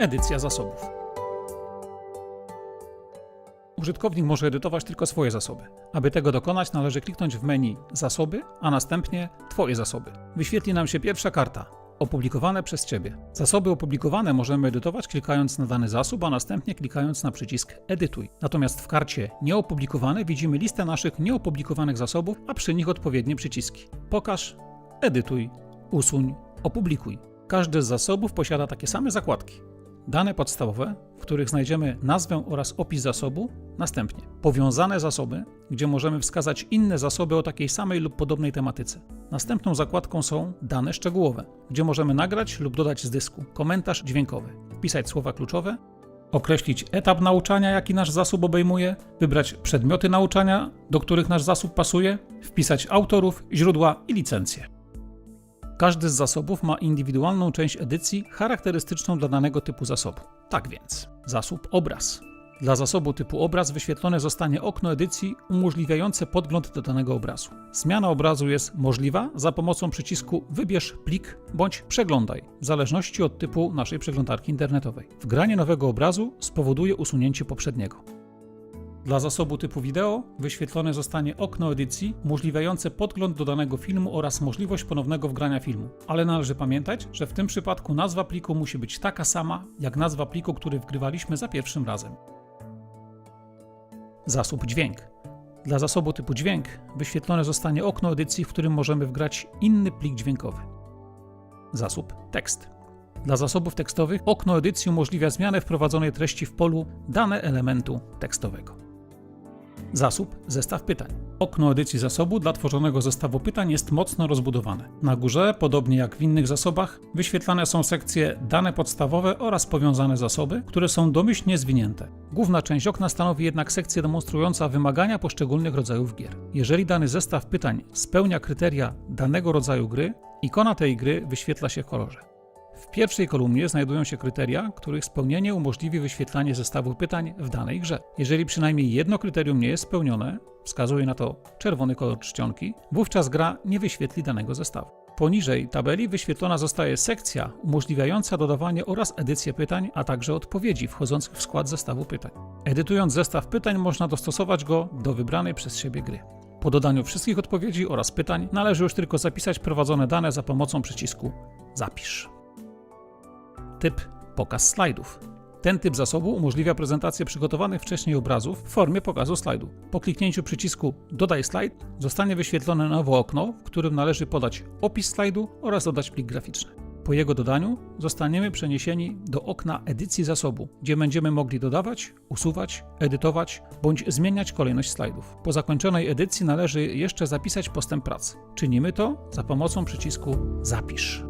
Edycja zasobów. Użytkownik może edytować tylko swoje zasoby. Aby tego dokonać, należy kliknąć w menu Zasoby, a następnie Twoje zasoby. Wyświetli nam się pierwsza karta opublikowane przez Ciebie. Zasoby opublikowane możemy edytować klikając na dany zasób, a następnie klikając na przycisk Edytuj. Natomiast w karcie Nieopublikowane widzimy listę naszych nieopublikowanych zasobów, a przy nich odpowiednie przyciski. Pokaż, Edytuj, Usuń, Opublikuj. Każdy z zasobów posiada takie same zakładki. Dane podstawowe, w których znajdziemy nazwę oraz opis zasobu, następnie powiązane zasoby, gdzie możemy wskazać inne zasoby o takiej samej lub podobnej tematyce. Następną zakładką są dane szczegółowe, gdzie możemy nagrać lub dodać z dysku komentarz dźwiękowy, wpisać słowa kluczowe, określić etap nauczania, jaki nasz zasób obejmuje, wybrać przedmioty nauczania, do których nasz zasób pasuje, wpisać autorów, źródła i licencje. Każdy z zasobów ma indywidualną część edycji charakterystyczną dla danego typu zasobu. Tak więc, zasób obraz. Dla zasobu typu obraz wyświetlone zostanie okno edycji umożliwiające podgląd do danego obrazu. Zmiana obrazu jest możliwa za pomocą przycisku Wybierz plik bądź Przeglądaj, w zależności od typu naszej przeglądarki internetowej. Wgranie nowego obrazu spowoduje usunięcie poprzedniego. Dla zasobu typu wideo wyświetlone zostanie okno edycji umożliwiające podgląd do danego filmu oraz możliwość ponownego wgrania filmu. Ale należy pamiętać, że w tym przypadku nazwa pliku musi być taka sama jak nazwa pliku, który wgrywaliśmy za pierwszym razem. Zasób dźwięk. Dla zasobu typu dźwięk wyświetlone zostanie okno edycji, w którym możemy wgrać inny plik dźwiękowy. Zasób tekst. Dla zasobów tekstowych okno edycji umożliwia zmianę wprowadzonej treści w polu dane elementu tekstowego. Zasób zestaw pytań. Okno edycji zasobu dla tworzonego zestawu pytań jest mocno rozbudowane. Na górze, podobnie jak w innych zasobach, wyświetlane są sekcje dane podstawowe oraz powiązane zasoby, które są domyślnie zwinięte. Główna część okna stanowi jednak sekcję demonstrująca wymagania poszczególnych rodzajów gier. Jeżeli dany zestaw pytań spełnia kryteria danego rodzaju gry, ikona tej gry wyświetla się w kolorze. W pierwszej kolumnie znajdują się kryteria, których spełnienie umożliwi wyświetlanie zestawu pytań w danej grze. Jeżeli przynajmniej jedno kryterium nie jest spełnione, wskazuje na to czerwony kolor czcionki, wówczas gra nie wyświetli danego zestawu. Poniżej tabeli wyświetlona zostaje sekcja umożliwiająca dodawanie oraz edycję pytań, a także odpowiedzi wchodzących w skład zestawu pytań. Edytując zestaw pytań można dostosować go do wybranej przez siebie gry. Po dodaniu wszystkich odpowiedzi oraz pytań należy już tylko zapisać prowadzone dane za pomocą przycisku Zapisz. Typ pokaz slajdów. Ten typ zasobu umożliwia prezentację przygotowanych wcześniej obrazów w formie pokazu slajdu. Po kliknięciu przycisku Dodaj slajd zostanie wyświetlone nowe okno, w którym należy podać opis slajdu oraz dodać plik graficzny. Po jego dodaniu zostaniemy przeniesieni do okna edycji zasobu, gdzie będziemy mogli dodawać, usuwać, edytować bądź zmieniać kolejność slajdów. Po zakończonej edycji należy jeszcze zapisać postęp prac. Czynimy to za pomocą przycisku Zapisz.